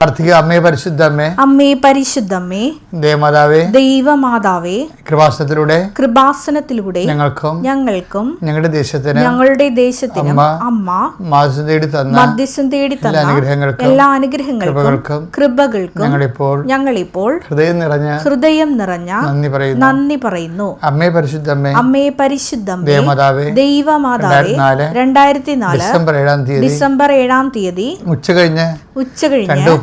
പ്രാർത്ഥിക്കുക. അമ്മേ പരിശുദ്ധമ്മേ അമ്മേ പരിശുദ്ധമ്മേ ദേവമാതാവേ ദൈവമാതാവേ കൃപാസനത്തിലൂടെ കൃപാസനത്തിലൂടെ ഞങ്ങൾക്കും ഞങ്ങൾക്കും ഞങ്ങളുടെ ദേശത്തിന് ഞങ്ങളുടെ ദേശത്തിന് അമ്മ മാസം തേടി തന്ന മധ്യസ്ഥം തേടി തന്ന അനുഗ്രഹങ്ങൾക്കും എല്ലാ അനുഗ്രഹങ്ങൾക്കും കൃപകൾക്കും ഞങ്ങളിപ്പോൾ ഞങ്ങളിപ്പോൾ ഹൃദയം നിറഞ്ഞ ഹൃദയം നിറഞ്ഞ നന്ദി പറയുന്നു. നന്ദി പറയുന്നു. അമ്മേ പരിശുദ്ധമ്മേ അമ്മേ പരിശുദ്ധമ്മേ ദേവമാതാവേ ദൈവമാതാവേ രണ്ടായിരത്തി നാല് ഡിസംബർ ഏഴാം തീയതി ഡിസംബർ ഏഴാം തീയതി ഉച്ച കഴിഞ്ഞ് ഉച്ച കഴിഞ്ഞ്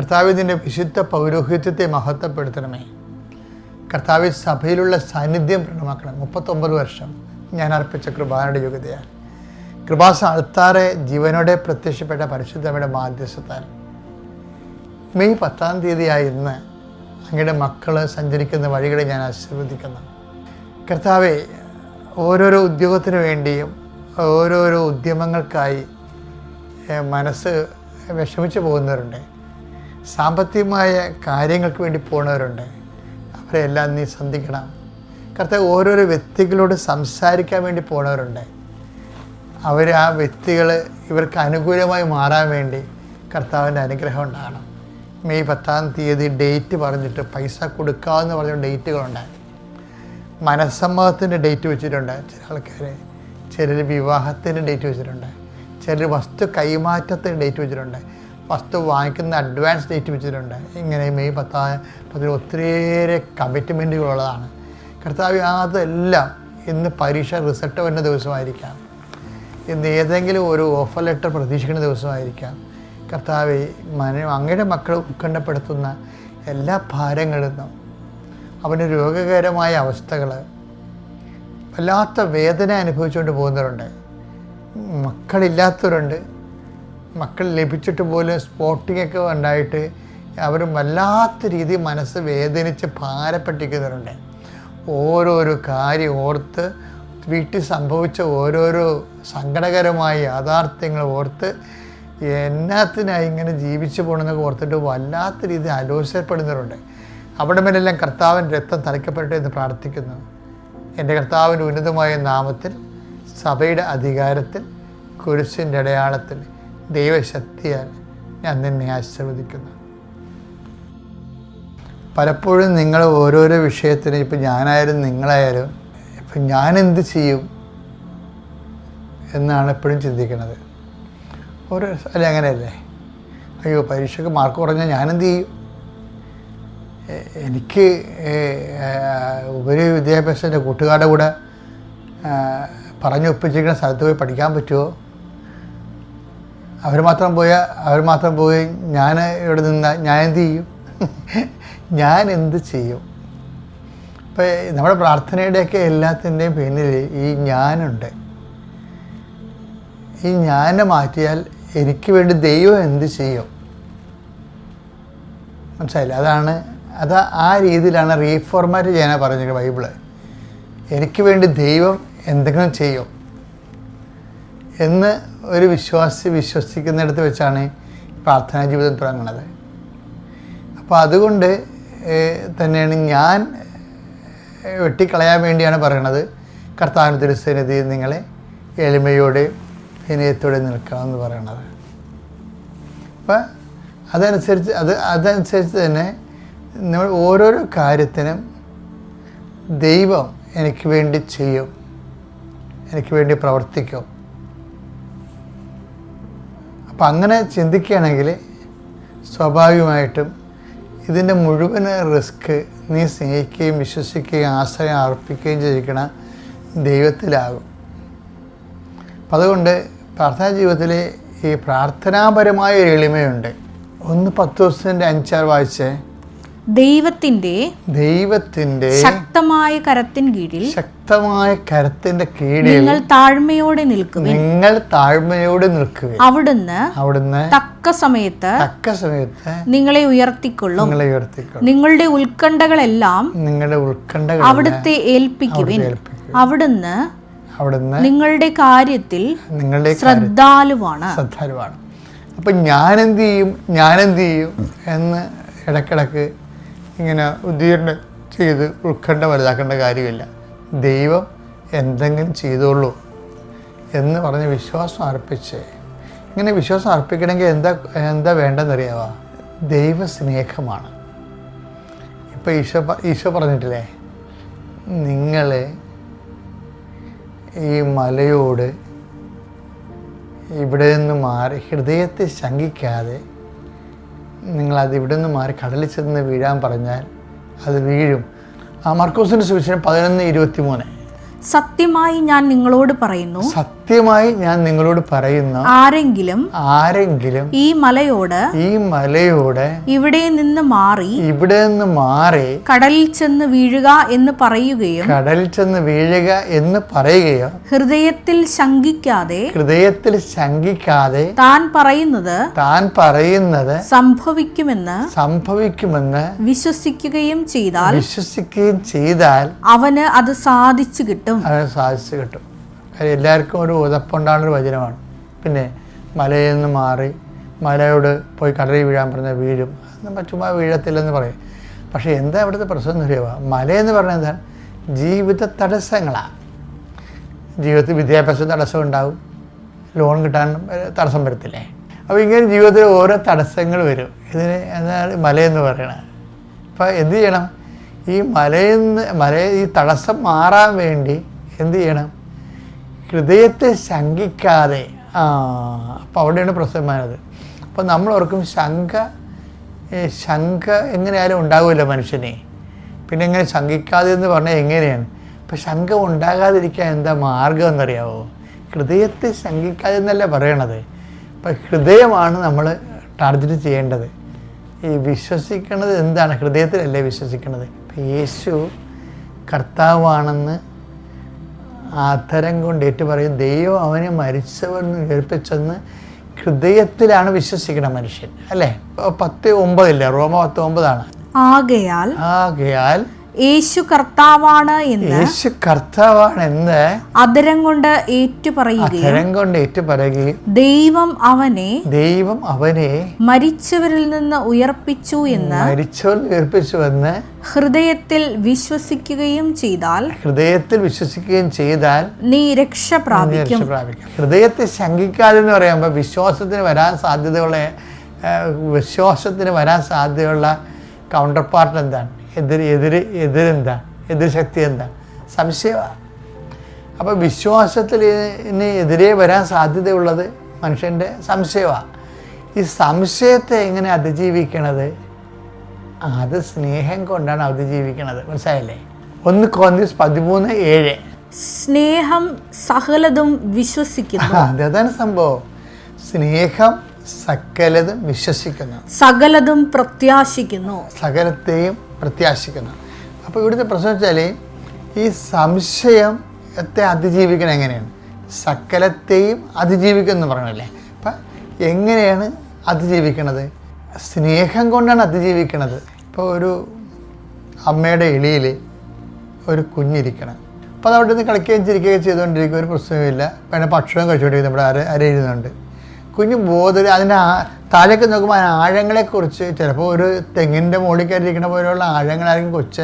കർത്താവിന്റെ വിശുദ്ധ പൗരോഹിത്യത്തെ മഹത്വപ്പെടുത്തണമേ. കർത്താവ് സഭയിലുള്ള സാന്നിധ്യം പ്രകടമാക്കണം. മുപ്പത്തൊമ്പത് വർഷം ഞാൻ അർപ്പിച്ച കൃപാനയുടെ യോഗ്യതയാണ്. കൃപാസ അൾത്താറെ ജീവനോടെ പ്രത്യക്ഷപ്പെട്ട പരിശുദ്ധമയുടെ മാധ്യസ്ഥത്താൽ. മെയ് പത്താം തീയതിയായ ഇന്ന് അങ്ങയുടെ മക്കൾ സഞ്ചരിക്കുന്ന വഴികളെ ഞാൻ ആശീർവദിക്കുന്നു. കർത്താവെ ഓരോരോ ഉദ്യോഗത്തിന് വേണ്ടിയും ഓരോരോ ഉദ്യമങ്ങൾക്കായി മനസ്സ് വിഷമിച്ചു പോകുന്നവരുണ്ട്. സാമ്പത്തികമായ കാര്യങ്ങൾക്ക് വേണ്ടി പോകുന്നവരുണ്ട് അവരെല്ലാം നീ സന്ധിക്കണം കർത്താവ് ഓരോരോ വ്യക്തികളോട് സംസാരിക്കാൻ വേണ്ടി പോണവരുണ്ട്. അവർ ആ വ്യക്തികൾ ഇവർക്ക് അനുകൂലമായി മാറാൻ വേണ്ടി കർത്താവിന്റെ അനുഗ്രഹം ഉണ്ടാകണം. മെയ് പത്താം തീയതി ഡേറ്റ് പറഞ്ഞിട്ട് പൈസ കൊടുക്കാമെന്ന് പറഞ്ഞ ഡേറ്റുകളുണ്ട്. മനസ്സമ്മതത്തിന്റെ ഡേറ്റ് വെച്ചിട്ടുണ്ട് ചില ആൾക്കാർ. ചിലർ വിവാഹത്തിന്റെ ഡേറ്റ് വെച്ചിട്ടുണ്ട്. ചിലർ വസ്തു കൈമാറ്റത്തിന് ഡേറ്റ് വെച്ചിട്ടുണ്ട്. വസ്തു വാങ്ങിക്കുന്ന അഡ്വാൻസ് ഡേറ്റ് വെച്ചിട്ടുണ്ട്. ഇങ്ങനെ മെയ് പത്താം പതിന് ഒത്തിരിയേറെ കമ്മിറ്റ്മെന്റുകളുള്ളതാണ് കർത്താവ് അതെല്ലാം ഇന്ന് പരീക്ഷ റിസൾട്ട് വരുന്ന ദിവസമായിരിക്കാം. ഇന്ന് ഏതെങ്കിലും ഒരു ഓഫർ ലെറ്റർ പ്രതീക്ഷിക്കുന്ന ദിവസമായിരിക്കാം. കർത്താവ് മന അങ്ങയുടെ മക്കൾ ഉത്കണ്ഠപ്പെടുത്തുന്ന എല്ലാ ഭാരങ്ങളിൽ നിന്നും അവന് രോഗകരമായ അവസ്ഥകൾ വല്ലാത്ത വേദന അനുഭവിച്ചുകൊണ്ട് പോകുന്നവരുണ്ട്. മക്കളില്ലാത്തവരുണ്ട്. മക്കൾ ലഭിച്ചിട്ട് പോലും സ്പോട്ടിംഗ് ഒക്കെ ഉണ്ടായിട്ട് അവർ വല്ലാത്ത രീതിയിൽ മനസ്സ് വേദനിച്ച് ഭാരപ്പെട്ടിരിക്കുന്നവരുണ്ട്. ഓരോരോ കാര്യം ഓർത്ത് വീട്ടിൽ സംഭവിച്ച ഓരോരോ സങ്കടകരമായ യാഥാർത്ഥ്യങ്ങൾ ഓർത്ത് എന്നാത്തിനായി ഇങ്ങനെ ജീവിച്ചു പോകണമെന്നൊക്കെ ഓർത്തിട്ട് വല്ലാത്ത രീതി ആലോചിക്കപ്പെടുന്നവരുണ്ട് അവിടെ മേലെല്ലാം കർത്താവൻ രക്തം തളിക്കപ്പെടട്ടെ എന്ന് പ്രാർത്ഥിക്കുന്നു. എന്റെ കർത്താവിന്റെ ഉന്നതമായ നാമത്തിൽ സഭയുടെ അധികാരത്തിൽ കുരിശിന്റെ അടയാളത്തിൽ ദൈവശക്തിയാൽ ഞാൻ നിന്നെ ആശീർവദിക്കുന്നു. പലപ്പോഴും നിങ്ങൾ ഓരോരോ വിഷയത്തിന് ഇപ്പം ഞാനായാലും നിങ്ങളായാലും ഇപ്പം ഞാൻ എന്ത് ചെയ്യും എന്നാണ് എപ്പോഴും ചിന്തിക്കുന്നത്. ഓരോ അല്ലെ അങ്ങനെയല്ലേ? അയ്യോ പരീക്ഷയ്ക്ക് മാർക്ക് കുറഞ്ഞാൽ ഞാനെന്ത് ചെയ്യും? എനിക്ക് ഉപരി വിദ്യാഭ്യാസം എന്റെ കൂട്ടുകാരുടെ കൂടെ പറഞ്ഞൊപ്പിച്ചിരിക്കുന്ന സ്ഥലത്ത് പോയി പഠിക്കാൻ പറ്റുമോ? അവർ മാത്രം പോയാൽ അവർ മാത്രം പോയി ഞാൻ ഇവിടെ നിന്നാൽ ഞാൻ എന്ത് ചെയ്യും? ഞാൻ എന്ത് ചെയ്യും? ഇപ്പം നമ്മുടെ പ്രാർത്ഥനയുടെയൊക്കെ എല്ലാത്തിന്റെയും പിന്നിൽ ഈ ഞാനുണ്ട്. ഈ ഞാനെ മാറ്റിയാൽ എനിക്ക് വേണ്ടി ദൈവം എന്ത് ചെയ്യും? മനസ്സിലായില്ല? അതാണ് അത് ആ രീതിയിലാണ് റീഫോർമാറ്റ് ചെയ്യാനാ പറഞ്ഞത് ബൈബിൾ. എനിക്ക് വേണ്ടി ദൈവം എന്തെങ്കിലും ചെയ്യും എന്ന് ഒരു വിശ്വാസി വിശ്വസിക്കുന്നിടത്ത് വെച്ചാണ് പ്രാർത്ഥനാ ജീവിതം തുടങ്ങുന്നത് അപ്പോൾ അതുകൊണ്ട് തന്നെയാണ് ഞാൻ വെട്ടിക്കളയാൻ വേണ്ടിയാണ് പറയണത്. കർത്താവിന് തിരുസന്നിധി നിങ്ങളെ എളിമയോടെ വിനയത്തോടെ നിൽക്കണമെന്ന് പറയണത്. അപ്പം അതനുസരിച്ച് അത് അതനുസരിച്ച് തന്നെ നമ്മൾ ഓരോരോ കാര്യത്തിനും ദൈവം എനിക്ക് വേണ്ടി ചെയ്യും. എനിക്ക് വേണ്ടി പ്രവർത്തിക്കും. അപ്പം അങ്ങനെ ചിന്തിക്കുകയാണെങ്കിൽ സ്വാഭാവികമായിട്ടും ഇതിന്റെ മുഴുവൻ റിസ്ക് നീ സ്നേഹിക്കുകയും വിശ്വസിക്കുകയും ആശ്രയം അർപ്പിക്കുകയും ചെയ്യിക്കണ ദൈവത്തിലാകും. അപ്പം അതുകൊണ്ട് പ്രാർത്ഥനാ ജീവിതത്തിൽ ഈ പ്രാർത്ഥനാപരമായ എളിമയുണ്ട്. ഒന്ന് പത്ത് ദിവസത്തിന്റെ അഞ്ചാറ് വായിച്ചേ. ദൈവത്തിന്റെ ദൈവത്തിന്റെ ശക്തമായ കരത്തിൻ കീഴിൽ ശക്തമായ കരത്തിന്റെ കീഴിൽ നിങ്ങൾ താഴ്മയോടെ നിൽക്കുക നിങ്ങൾ താഴ്മയോടെ നിൽക്കുക അവിടുന്ന് അവിടുന്ന് തക്ക സമയത്ത് തക്ക സമയത്ത് നിങ്ങളെ ഉയർത്തിക്കൊള്ളും. നിങ്ങളെ ഉയർത്തിക്കൊള്ളും. നിങ്ങളുടെ ഉത്കണ്ഠകളെല്ലാം നിങ്ങളുടെ ഉത്കണ്ഠകൾ അവിടുത്തെ ഏൽപ്പിക്കുവിൻ. ഏൽപ്പിക്കും അവിടുന്ന് അവിടുന്ന് നിങ്ങളുടെ കാര്യത്തിൽ നിങ്ങളുടെ ശ്രദ്ധാലുവാണ്. ശ്രദ്ധാലുവാണ്. അപ്പം ഞാനെന്ത് ചെയ്യും? ഞാനെന്ത് ചെയ്യും? എന്ന് ഇടക്കിടക്ക് ഇങ്ങനെ ഉദ്ദീരണം ചെയ്ത് ഉത്കണ്ഠ വലുതാക്കേണ്ട കാര്യമില്ല. ദൈവം എന്തെങ്കിലും ചെയ്തോളൂ എന്ന് പറഞ്ഞ് വിശ്വാസം അർപ്പിച്ച് ഇങ്ങനെ വിശ്വാസം അർപ്പിക്കണമെങ്കിൽ എന്താ എന്താ വേണ്ടെന്നറിയാവോ ദൈവസ്നേഹമാണ്. ഇപ്പോൾ ഈശോ ഈശോ പറഞ്ഞിട്ടില്ലേ? നിങ്ങൾ ഈ മലയോട് ഇവിടെ നിന്ന് മാറി ഹൃദയത്തെ ശങ്കിക്കാതെ നിങ്ങളത് ഇവിടെ നിന്ന് മാറി കടലിൽ ചെന്ന് വീഴാൻ പറഞ്ഞാൽ അത് വീഴും. ആ മർക്കോസിന്റെ സുവിശേഷം പതിനൊന്ന് ഇരുപത്തി മൂന്ന് സത്യമായി ഞാൻ നിങ്ങളോട് പറയുന്നു. സത്യമായി ഞാൻ നിങ്ങളോട് പറയുന്നു ആരെങ്കിലും ആരെങ്കിലും ഈ മലയോട് ഈ മലയോട് ഇവിടെ നിന്ന് മാറി ഇവിടെ നിന്ന് മാറി കടലിൽ ചെന്ന് വീഴുക എന്ന് പറയുകയും കടലിൽ ചെന്ന് വീഴുക എന്ന് പറയുകയും ഹൃദയത്തിൽ ശങ്കിക്കാതെ ഹൃദയത്തിൽ ശങ്കിക്കാതെ താൻ പറയുന്നത് താൻ പറയുന്നത് സംഭവിക്കുമെന്ന് സംഭവിക്കുമെന്ന് വിശ്വസിക്കുകയും ചെയ്താൽ വിശ്വസിക്കുകയും ചെയ്താൽ അവന് അത് സാധിച്ചു കിട്ടും. അവന് സാധിച്ചു കിട്ടും. കാര്യം എല്ലാവർക്കും ഒരു ഉതപ്പുണ്ടാകുന്നൊരു വചനമാണ്. പിന്നെ മലയിൽ നിന്ന് മാറി മലയോട് പോയി കടലിൽ വീഴാൻ പറഞ്ഞാൽ വീഴും. അത് ചുമ്മാ വീഴത്തില്ലെന്ന് പറയും. പക്ഷേ എന്താ ഇവിടുത്തെ പ്രശ്നം എന്ന് പറയുക മലയെന്ന് പറഞ്ഞാൽ എന്താണ്? ജീവിത തടസ്സങ്ങളാണ്. ജീവിതത്തിൽ വിദ്യാഭ്യാസ തടസ്സം ഉണ്ടാവും. ലോൺ കിട്ടാൻ തടസ്സം വരത്തില്ലേ? അപ്പോൾ ഇങ്ങനെ ജീവിതത്തിൽ ഓരോ തടസ്സങ്ങൾ വരും. ഇതിന് എന്താണ് മലയെന്ന് പറയണത്? അപ്പോൾ എന്ത് ചെയ്യണം? ഈ മലയിൽ നിന്ന് മല ഈ തടസ്സം മാറാൻ വേണ്ടി എന്ത് ചെയ്യണം? ഹൃദയത്തെ ശങ്കിക്കാതെ. ആ അപ്പോൾ അവിടെയാണ് പ്രശ്നമായത് അപ്പോൾ നമ്മൾ ഓർക്കും ശങ്ക ശങ്ക എങ്ങനെയായാലും ഉണ്ടാകുമല്ലോ മനുഷ്യനെ. പിന്നെ എങ്ങനെ ശങ്കിക്കാതെ എന്ന് പറഞ്ഞാൽ എങ്ങനെയാണ്? അപ്പോൾ ശങ്ക ഉണ്ടാകാതിരിക്കാൻ എന്താ മാർഗം എന്നറിയാവോ? ഹൃദയത്തെ ശങ്കിക്കാതെ എന്നല്ല പറയണത്. അപ്പം ഹൃദയമാണ് നമ്മൾ ടാർഗറ്റ് ചെയ്യേണ്ടത്. ഈ വിശ്വസിക്കണത് എന്താണ്? ഹൃദയത്തിലല്ലേ വിശ്വസിക്കണത്? ഇപ്പം യേശു കർത്താവാണെന്ന് ആധരം കൊണ്ട് ഏറ്റു പറയും ദൈവം അവനെ മരിച്ചവെന്ന് കേൾപ്പിച്ചെന്ന് ഹൃദയത്തിലാണ് വിശ്വസിക്കുന്ന മനുഷ്യൻ. അല്ലേ? പത്ത് ഒമ്പതില്ലേ? റോമ പത്ത് ഒമ്പതാണ്. ആകയാൽ ആകയാൽ യേശു കർത്താവാണ് എന്ന് യേശു കർത്താവാണ് എന്ന് അതരം കൊണ്ട് ഏറ്റുപറയുകയും അധരം കൊണ്ട് ഏറ്റു പറയുകയും ദൈവം അവനെ ദൈവം അവനെ മരിച്ചവരിൽ നിന്ന് ഉയർപ്പിച്ചു എന്ന് ഉയർപ്പിച്ചു എന്ന് ഹൃദയത്തിൽ വിശ്വസിക്കുകയും ചെയ്താൽ ഹൃദയത്തിൽ വിശ്വസിക്കുകയും ചെയ്താൽ നീ രക്ഷ പ്രാപിക്കും. ഹൃദയത്തെ ശങ്കിക്കാതെ എന്ന് പറയുമ്പോൾ വിശ്വാസത്തിന് വരാൻ സാധ്യതയുള്ള വിശ്വാസത്തിന് വരാൻ സാധ്യതയുള്ള കൗണ്ടർ പാർട്ട് എന്താണ്? എതിര് എതിര് എതിരെന്താ? എതിർ ശക്തി എന്താണ് സംശയമാണ് അപ്പോൾ ഇനി എതിരെ വരാൻ സാധ്യതയുള്ളത് മനുഷ്യന്റെ സംശയമാണ് ഈ സംശയത്തെ എങ്ങനെ അതിജീവിക്കണത്? അത് സ്നേഹം കൊണ്ടാണ് അതിജീവിക്കണത്. മനസ്സിലായില്ലേ? ഒന്ന് കോന്തിസ് പതിമൂന്ന് ഏഴ്. സ്നേഹം സകലതും വിശ്വസിക്കുന്നു. അതാണ് സംഭവം. സ്നേഹം സകലതും വിശ്വസിക്കുന്നു. സകലതും പ്രത്യാശിക്കുന്നു. സകലത്തെയും പ്രത്യാശിക്കുന്നു. അപ്പോൾ ഇവിടുത്തെ പ്രശ്നം വെച്ചാൽ ഈ സംശയത്തെ അതിജീവിക്കണം എങ്ങനെയാണ്? സകലത്തെയും അതിജീവിക്കുക എന്ന് പറയണല്ലേ അപ്പം എങ്ങനെയാണ് അതിജീവിക്കണത്? സ്നേഹം കൊണ്ടാണ് അതിജീവിക്കണത്. ഇപ്പോൾ ഒരു അമ്മയുടെ എളിയിൽ ഒരു കുഞ്ഞിരിക്കണം. അപ്പോൾ അത് അവിടെ നിന്ന് കളിക്കുകയും ചിരിക്കുകയും ചെയ്തുകൊണ്ടിരിക്കുക ഒരു പ്രശ്നവുമില്ല. പിന്നെ ഭക്ഷണം കഴിച്ചുകൊണ്ടിരിക്കും നമ്മുടെ അര അരയിരുന്നുണ്ട് കുഞ്ഞ് ബോധം അതിന്റെ താഴേക്ക് നോക്കുമ്പോൾ അതിന് ആഴങ്ങളെക്കുറിച്ച് ചിലപ്പോൾ ഒരു തെങ്ങിന്റെ മുകളിൽ കയറിയിരിക്കുന്ന പോലെയുള്ള ആഴങ്ങളായിരിക്കും കൊച്ച്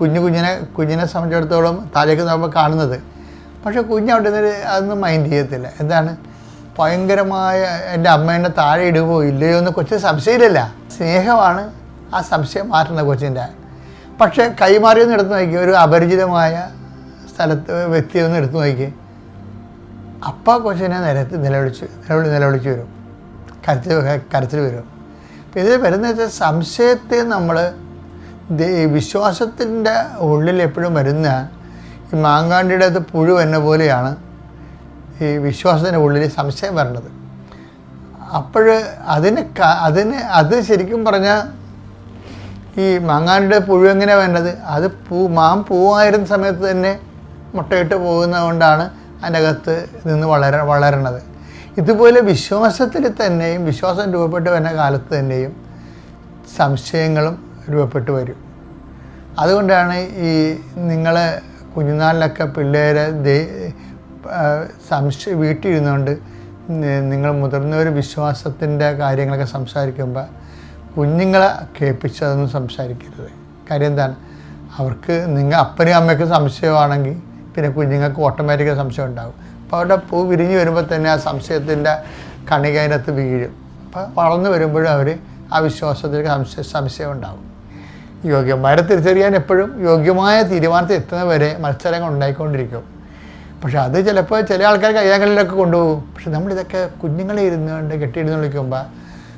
കുഞ്ഞു കുഞ്ഞിനെ കുഞ്ഞിനെ സംബന്ധിച്ചിടത്തോളം താഴേക്ക് നോക്കുമ്പോൾ കാണുന്നത്. പക്ഷേ കുഞ്ഞ് അവിടെ നിന്ന് അതൊന്നും മൈൻഡ് ചെയ്യത്തില്ല. എന്താണ്? ഭയങ്കരമായ എന്റെ അമ്മേന്റെ താഴെ ഇടുകയോ ഇല്ലയോ എന്ന് കൊച്ചിന് സംശയമില്ല സ്നേഹമാണ് ആ സംശയം മാറ്റുന്നത് കൊച്ചിന്റെ. പക്ഷേ കൈമാറിയൊന്ന് എടുത്ത് നോക്കി. ഒരു അപരിചിതമായ സ്ഥലത്ത് വ്യക്തിയൊന്ന് എടുത്തു നോക്കി. അപ്പം കൊച്ചിനെ നിരത്തി നിലവിളിച്ച് നിലവിളി നിലവിളിച്ച് വരും. കരുത്തിൽ കരുത്തിൽ വരും. അപ്പം ഇത് വരുന്ന വെച്ചാൽ സംശയത്തെ നമ്മൾ വിശ്വാസത്തിന്റെ ഉള്ളിൽ എപ്പോഴും വരുന്ന ഈ മാങ്കാണ്ടിയുടെ അത് പുഴു എന്ന പോലെയാണ് ഈ വിശ്വാസത്തിന്റെ ഉള്ളിൽ സംശയം വരണത് അപ്പോൾ അതിന് അതിന് അത് ശരിക്കും പറഞ്ഞാൽ ഈ മാങ്ങാണ്ടിയുടെ പുഴു എങ്ങനെയാണ് വേണ്ടത് അത് പൂ മാം പൂവായിരുന്ന സമയത്ത് തന്നെ മുട്ടയിട്ട് പോകുന്നത് അകത്ത് നിന്ന് വളര വളരണത്. ഇതുപോലെ വിശ്വാസത്തിൽ തന്നെയും വിശ്വാസം രൂപപ്പെട്ട് വരുന്ന കാലത്ത് തന്നെയും സംശയങ്ങളും രൂപപ്പെട്ടു വരും. അതുകൊണ്ടാണ് ഈ നിങ്ങൾ കുഞ്ഞുനാളിലൊക്കെ പിള്ളേരെ ദേ- സംശയ വീട്ടിലിരുന്നുകൊണ്ട് നിങ്ങൾ മുതിർന്നവർ വിശ്വാസത്തിന്റെ കാര്യങ്ങളൊക്കെ സംസാരിക്കുമ്പോൾ കുഞ്ഞുങ്ങളെ കേൾപ്പിച്ചതൊന്നും സംസാരിക്കരുത്. കാര്യം എന്താണ്? അവർക്ക് നിങ്ങൾ അപ്പനും അമ്മയ്ക്ക് സംശയമാണെങ്കിൽ പിന്നെ കുഞ്ഞുങ്ങൾക്ക് ഓട്ടോമാറ്റിക്കായി സംശയം ഉണ്ടാകും. അപ്പോൾ അവരുടെ പൂ വിരിഞ്ഞ് വരുമ്പോൾ തന്നെ ആ സംശയത്തിന്റെ കണിക അതിനകത്ത് വീഴും. അപ്പോൾ വളർന്നു വരുമ്പോഴും അവർ ആ വിശ്വാസത്തിലേക്ക് സംശയ സംശയം ഉണ്ടാകും. യോഗ്യന്മാരെ തിരിച്ചറിയാൻ എപ്പോഴും യോഗ്യമായ തീരുമാനത്തിൽ എത്തുന്നവരെ മത്സരങ്ങൾ ഉണ്ടായിക്കൊണ്ടിരിക്കും. പക്ഷെ അത് ചിലപ്പോൾ ചില ആൾക്കാർ കൈകളിലൊക്കെ കൊണ്ടുപോകും. പക്ഷെ നമ്മളിതൊക്കെ കുഞ്ഞുങ്ങളെ ഇരുന്നുകൊണ്ട് കെട്ടിയിരുന്ന് വിളിക്കുമ്പോൾ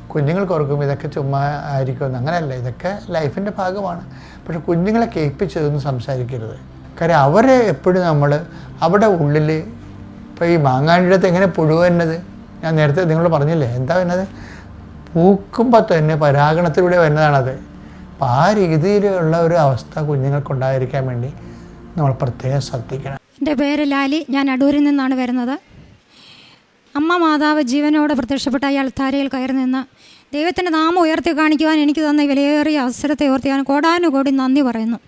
കുഞ്ഞുങ്ങൾക്ക് ഓർക്കും ഇതൊക്കെ ചുമ്മാ ആയിരിക്കുമെന്ന് അങ്ങനെയല്ല. ഇതൊക്കെ ലൈഫിന്റെ ഭാഗമാണ്. പക്ഷെ കുഞ്ഞുങ്ങളെ കേൾപ്പിച്ചതൊന്നും സംസാരിക്കരുത്. കാര്യം അവരെ എപ്പോഴും നമ്മൾ അവിടെ ഉള്ളിൽ ഇപ്പോൾ ഈ മാങ്ങാണ്ടിടത്ത് എങ്ങനെ പുഴു ഞാൻ നേരത്തെ നിങ്ങൾ പറഞ്ഞില്ലേ? എന്താ വരുന്നത്? പൂക്കുമ്പോൾ തന്നെ പരാഗണത്തിലൂടെ വരുന്നതാണത്. അപ്പോൾ ആ രീതിയിലുള്ള ഒരു അവസ്ഥ കുഞ്ഞുങ്ങൾക്കുണ്ടായിരിക്കാൻ വേണ്ടി നമ്മൾ പ്രത്യേകം ശ്രദ്ധിക്കണം. എന്റെ പേര് ലാലി. ഞാൻ അടൂരിൽ നിന്നാണ് വരുന്നത്. അമ്മ മാതാവ് ജീവനോടെ പ്രത്യക്ഷപ്പെട്ട ഈ അൾത്താരയിൽ കയറി നിന്ന് ദൈവത്തിന്റെ നാമം ഉയർത്തി കാണിക്കുവാൻ എനിക്ക് തന്ന വിലയേറിയ അവസരത്തെ ഓർത്തി ഞാൻ കോടാനുകോടി നന്ദി പറയുന്നു.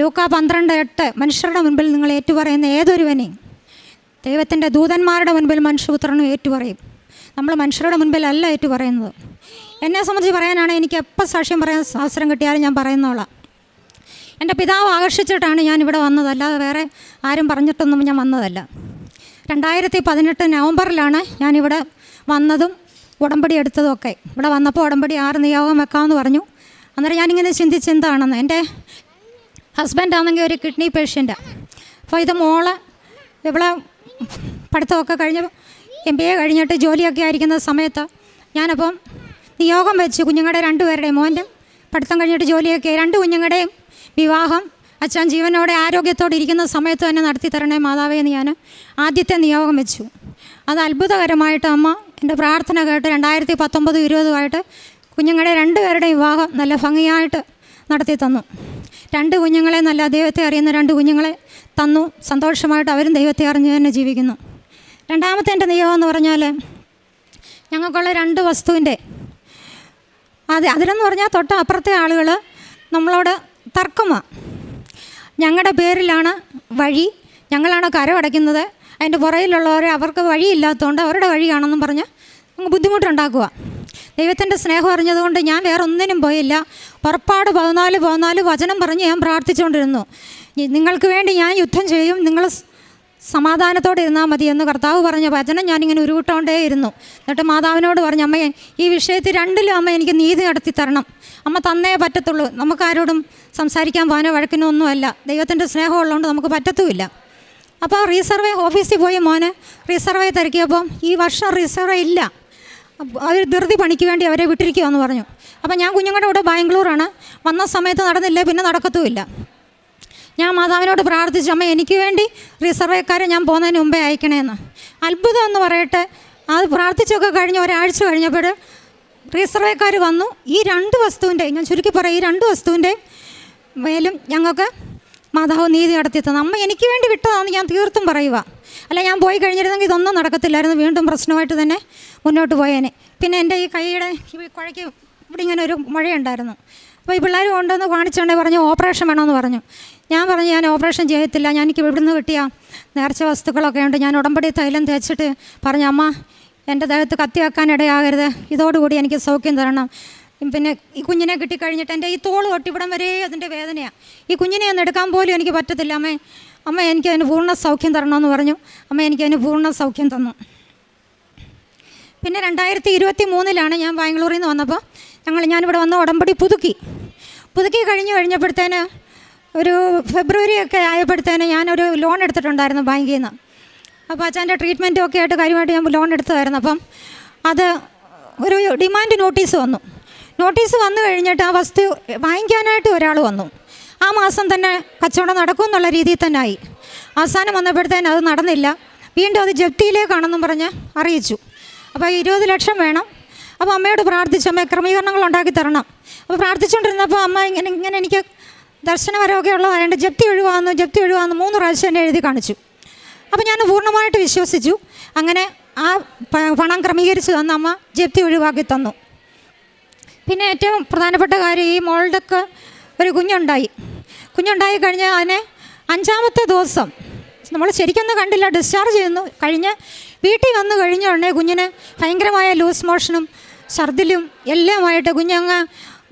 ലൂക്ക പന്ത്രണ്ട് എട്ട്. മനുഷ്യരുടെ മുൻപിൽ നിങ്ങൾ ഏറ്റുപറയുന്ന ഏതൊരുവനെയും ദൈവത്തിന്റെ ദൂതന്മാരുടെ മുൻപിൽ മനുഷ്യപുത്രനും ഏറ്റുപറയും. നമ്മൾ മനുഷ്യരുടെ മുൻപിലല്ല ഏറ്റുപറയുന്നത്. എന്നെ സംബന്ധിച്ച് പറയാനാണ് എനിക്ക് എപ്പോൾ സാക്ഷ്യം പറയാൻ അവസരം കിട്ടിയാലും ഞാൻ പറയുന്നോളാം. എന്റെ പിതാവ് ആകർഷിച്ചിട്ടാണ് ഞാൻ ഇവിടെ വന്നത്. അല്ലാതെ വേറെ ആരും പറഞ്ഞിട്ടൊന്നും ഞാൻ വന്നതല്ല. രണ്ടായിരത്തി പതിനെട്ട് നവംബറിലാണ് ഞാനിവിടെ വന്നതും ഉടമ്പടി എടുത്തതും ഒക്കെ. ഇവിടെ വന്നപ്പോൾ ഉടമ്പടി ആറ് നിയോഗം വെക്കാമെന്ന് പറഞ്ഞു. അന്നേരം ഞാനിങ്ങനെ ചിന്തിച്ച് എന്താണെന്ന് എന്റെ ഹസ്ബൻഡ് ആണെങ്കിൽ ഒരു കിഡ്നി പേഷ്യന്റാണ് അപ്പോൾ ഇത് മോൾ ഇവിടെ പഠിത്തമൊക്കെ കഴിഞ്ഞ് എം ബി എ കഴിഞ്ഞിട്ട് ജോലിയൊക്കെ ആയിരിക്കുന്ന സമയത്ത് ഞാനപ്പം നിയോഗം വെച്ച് കുഞ്ഞുങ്ങളുടെ രണ്ടുപേരുടെയും മോന്റെ പഠിത്തം കഴിഞ്ഞിട്ട് ജോലിയൊക്കെ രണ്ട് കുഞ്ഞുങ്ങളുടെയും വിവാഹം അച്ഛൻ ജീവനോടെ ആരോഗ്യത്തോടെ ഇരിക്കുന്ന സമയത്ത് തന്നെ നടത്തി തരണേ മാതാവേ എന്ന് ഞാൻ ആദ്യത്തെ നിയോഗം വെച്ചു. അത് അത്ഭുതകരമായിട്ട് അമ്മ എന്റെ പ്രാർത്ഥന കേട്ട് രണ്ടായിരത്തി പത്തൊമ്പത് ഇരുപതുമായിട്ട് കുഞ്ഞുങ്ങളുടെ രണ്ടുപേരുടെയും വിവാഹം നല്ല ഭംഗിയായിട്ട് നടത്തി തന്നു. രണ്ട് കുഞ്ഞുങ്ങളെ നല്ല ദൈവത്തെ അറിയുന്ന രണ്ട് കുഞ്ഞുങ്ങളെ തന്നു. സന്തോഷമായിട്ട് അവരും ദൈവത്തെ അറിഞ്ഞു തന്നെ ജീവിക്കുന്നു. രണ്ടാമത്തെ എന്റെ നിയോഗം എന്ന് പറഞ്ഞാൽ ഞങ്ങൾക്കുള്ള രണ്ട് വസ്തുവിന്റെ അത് അതിലെന്ന് പറഞ്ഞാൽ തൊട്ട് അപ്പുറത്തെ ആളുകൾ നമ്മളോട് തർക്കമാണ് ഞങ്ങളുടെ പേരിലാണ് വഴി ഞങ്ങളാണ് കരമടയ്ക്കുന്നത്. അതിന്റെ പുറയിലുള്ളവരെ അവർക്ക് വഴിയില്ലാത്തതുകൊണ്ട് അവരുടെ വഴിയാണെന്നും പറഞ്ഞ് ബുദ്ധിമുട്ടുണ്ടാക്കുക. ദൈവത്തിന്റെ സ്നേഹം അറിഞ്ഞതുകൊണ്ട് ഞാൻ വേറെ ഒന്നിനും പോയില്ല. പുറപ്പാട് പതിനാല് പതിനാല് വചനം പറഞ്ഞ് ഞാൻ പ്രാർത്ഥിച്ചുകൊണ്ടിരുന്നു. നിങ്ങൾക്ക് വേണ്ടി ഞാൻ യുദ്ധം ചെയ്യും. നിങ്ങൾ സമാധാനത്തോടെ ഇരുന്നാൽ മതി എന്ന് കർത്താവ് പറഞ്ഞ വചനം ഞാനിങ്ങനെ ഉരുവിട്ടോണ്ടേ ഇരുന്നു എന്നിട്ട് മാതാവിനോട് പറഞ്ഞു അമ്മയെ ഈ വിഷയത്തിൽ രണ്ടിലും അമ്മ എനിക്ക് നീതി നടത്തി തരണം. അമ്മ തന്നേ പറ്റത്തുള്ളൂ. നമുക്കാരോടും സംസാരിക്കാൻ പോകാനോ വഴക്കിനോ ഒന്നുമല്ല. ദൈവത്തിന്റെ സ്നേഹം ഉള്ളതുകൊണ്ട് നമുക്ക് പറ്റത്തുമില്ല. അപ്പോൾ റീസർവേ ഓഫീസിൽ പോയി മോനെ. റീസർവേ തിരക്കിയപ്പോൾ ഈ വർഷം റീസർവേ ഇല്ല. അവർ ധൃതി പണിക്ക് വേണ്ടി അവരെ വിട്ടിരിക്കുകയെന്ന് പറഞ്ഞു. അപ്പം ഞാൻ കുഞ്ഞുങ്ങളുടെ കൂടെ ബാംഗ്ലൂരാണ്. വന്ന സമയത്ത് നടന്നില്ല പിന്നെ നടക്കത്തുമില്ല. ഞാൻ മാതാവിനോട് പ്രാർത്ഥിച്ചു അമ്മ എനിക്ക് വേണ്ടി റിസർവേക്കാരെ ഞാൻ പോകുന്നതിന് മുമ്പേ അയക്കണേന്ന് അത്ഭുതം എന്ന് പറയട്ടെ അത് പ്രാർത്ഥിച്ചൊക്കെ കഴിഞ്ഞ് ഒരാഴ്ച കഴിഞ്ഞപ്പോൾ റിസർവേക്കാർ വന്നു. ഈ രണ്ട് വസ്തുവിന്റെ ഞാൻ ചുരുക്കി പറയാം ഈ രണ്ട് വസ്തുവിന്റെ മേലും ഞങ്ങൾക്ക് മാതാവ് നീതി നടത്തി തന്നു അമ്മ എനിക്ക് വേണ്ടി വിട്ടതാണെന്ന് ഞാൻ തീർത്തും പറയുക അല്ല ഞാൻ പോയി കഴിഞ്ഞിരുന്നെങ്കിൽ ഇതൊന്നും നടക്കത്തില്ലായിരുന്നു. വീണ്ടും പ്രശ്നമായിട്ട് തന്നെ മുന്നോട്ട് പോയേനെ. പിന്നെ എന്റെ ഈ കൈയുടെ ഈ കുഴയ്ക്ക് ഇവിടെ ഇങ്ങനെ ഒരു മഴയുണ്ടായിരുന്നു. അപ്പോൾ ഈ പിള്ളേർ കൊണ്ടുവന്ന് കാണിച്ചുകൊണ്ടേ പറഞ്ഞു ഓപ്പറേഷൻ വേണമെന്ന് പറഞ്ഞു. ഞാൻ പറഞ്ഞു ഞാൻ ഓപ്പറേഷൻ ചെയ്യത്തില്ല. ഞാൻ എനിക്ക് ഇവിടുന്ന് കിട്ടിയ നേർച്ച വസ്തുക്കളൊക്കെ ഉണ്ട്. ഞാൻ ഉടമ്പടി തൈലം തേച്ചിട്ട് പറഞ്ഞു അമ്മ എന്റെ ദേഹത്ത് കത്തി വെക്കാൻ ഇടയാകരുത്. ഇതോടുകൂടി എനിക്ക് സൗഖ്യം തരണം. പിന്നെ ഈ കുഞ്ഞിനെ കിട്ടിക്കഴിഞ്ഞിട്ട് എന്റെ ഈ തോൾ തൊട്ടിവിടം വരെ അതിന്റെ വേദനയാണ് ഈ കുഞ്ഞിനെ ഒന്ന് എടുക്കാൻ പോലും എനിക്ക് പറ്റത്തില്ല അമ്മേ. അമ്മ എനിക്ക് അതിന് പൂർണ സൗഖ്യം തരണമെന്ന് പറഞ്ഞു. അമ്മ എനിക്ക് അതിന് പൂർണ സൗഖ്യം തന്നു. പിന്നെ രണ്ടായിരത്തി ഇരുപത്തി മൂന്നിലാണ് ഞാൻ ബാംഗ്ലൂരിൽ നിന്ന് വന്നപ്പോൾ ഞങ്ങൾ ഞാനിവിടെ വന്ന ഉടമ്പടി പുതുക്കി. പുതുക്കി കഴിഞ്ഞ് കഴിഞ്ഞപ്പോഴത്തേന് ഒരു ഫെബ്രുവരി ഒക്കെ ആയപ്പോഴത്തേന് ഞാനൊരു ലോൺ എടുത്തിട്ടുണ്ടായിരുന്നു ബാങ്കിൽ നിന്ന്. അപ്പോൾ അച്ഛന്റെ ട്രീറ്റ്മെന്റും ഒക്കെ ആയിട്ട് കാര്യമായിട്ട് ഞാൻ ലോൺ എടുത്തതായിരുന്നു. അപ്പം അത് ഒരു ഡിമാൻഡ് നോട്ടീസ് വന്നു. നോട്ടീസ് വന്നു കഴിഞ്ഞിട്ട് ആ വസ്തു വാങ്ങിക്കാനായിട്ട് ഒരാൾ വന്നു. ആ മാസം തന്നെ കച്ചവടം നടക്കും എന്നുള്ള രീതിയിൽ തന്നെ ആയി അവസാനം വന്നപ്പോഴത്തേന് അത് നടന്നില്ല. വീണ്ടും അത് ജപ്തിയിലേക്കാണെന്നും പറഞ്ഞ് അറിയിച്ചു. അപ്പോൾ ഇരുപത് ലക്ഷം വേണം. അപ്പോൾ അമ്മയോട് പ്രാർത്ഥിച്ചു അമ്മ ക്രമീകരണങ്ങൾ ഉണ്ടാക്കി തരണം. അപ്പോൾ പ്രാർത്ഥിച്ചുകൊണ്ടിരുന്നപ്പോൾ അമ്മ ഇങ്ങനെ ഇങ്ങനെ എനിക്ക് ദർശനപരമൊക്കെ ഉള്ളതായതുകൊണ്ട് ജപ്തി ഒഴിവാകുന്നു ജപ്തി ഒഴിവാകുന്നു. മൂന്ന് പ്രാവശ്യം എന്നെ എഴുതി കാണിച്ചു. അപ്പോൾ ഞാൻ പൂർണമായിട്ട് വിശ്വസിച്ചു. അങ്ങനെ ആ പണം ക്രമീകരിച്ച് തന്ന അമ്മ ജപ്തി ഒഴിവാക്കി തന്നു. പിന്നെ ഏറ്റവും പ്രധാനപ്പെട്ട കാര്യം ഈ മോളുടെക്ക് ഒരു കുഞ്ഞുണ്ടായി. കുഞ്ഞുണ്ടായി കഴിഞ്ഞ് അതിനെ അഞ്ചാമത്തെ ദിവസം നമ്മൾ ശരിക്കൊന്നും കണ്ടില്ല ഡിസ്ചാർജ് ചെയ്യുന്നു. കഴിഞ്ഞ് വീട്ടിൽ വന്നു കഴിഞ്ഞ ഉടനെ കുഞ്ഞിന് ഭയങ്കരമായ ലൂസ് മോഷനും ഛർദിലും എല്ലാമായിട്ട് കുഞ്ഞങ്ങ്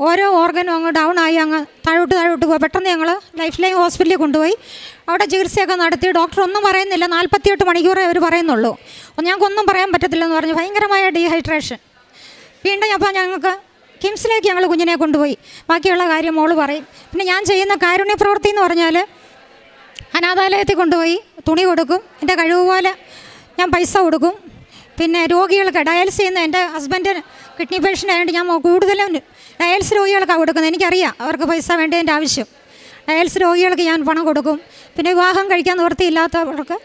ഓരോ ഓർഗനും അങ്ങ് ഡൗൺ ആയി അങ്ങ് താഴോട്ട് താഴോട്ട് പോയി. പെട്ടെന്ന് ഞങ്ങൾ ലൈഫ് ലൈൻ ഹോസ്പിറ്റലിൽ കൊണ്ടുപോയി. അവിടെ ചികിത്സയൊക്കെ നടത്തി. ഡോക്ടർ ഒന്നും പറയുന്നില്ല. നാൽപ്പത്തിയെട്ട് മണിക്കൂറേ അവർ പറയുന്നുള്ളൂ. അപ്പോൾ ഞങ്ങൾക്കൊന്നും പറയാൻ പറ്റത്തില്ലെന്ന് പറഞ്ഞു. ഭയങ്കരമായ ഡീഹൈഡ്രേഷൻ വീണ്ടും അപ്പോൾ ഞങ്ങൾക്ക് കിംസിലേക്ക് ഞങ്ങൾ കുഞ്ഞിനെ കൊണ്ടുപോയി. ബാക്കിയുള്ള കാര്യം മോൾ പറയും. പിന്നെ ഞാൻ ചെയ്യുന്ന കാരുണ്യ പ്രവൃത്തി എന്ന് പറഞ്ഞാൽ അനാഥാലയത്തിൽ കൊണ്ടുപോയി തുണി കൊടുക്കും. എന്റെ കഴിവ് പോലെ ഞാൻ പൈസ കൊടുക്കും. പിന്നെ രോഗികൾക്ക് ഡയാലിസ് ചെയ്യുന്ന എന്റെ ഹസ്ബൻഡ് കിഡ്നി പേഷ്യന്റ് ആയതുകൊണ്ട് ഞാൻ കൂടുതലും ഡയാലിസ് രോഗികൾക്കാണ് കൊടുക്കുന്നത്. എനിക്കറിയാം അവർക്ക് പൈസ വേണ്ടതിന്റെ ആവശ്യം. ഡയാലിസ് രോഗികൾക്ക് ഞാൻ പണം കൊടുക്കും. പിന്നെ വിവാഹം കഴിക്കാൻ നിവൃത്തിയില്ലാത്തവർക്ക്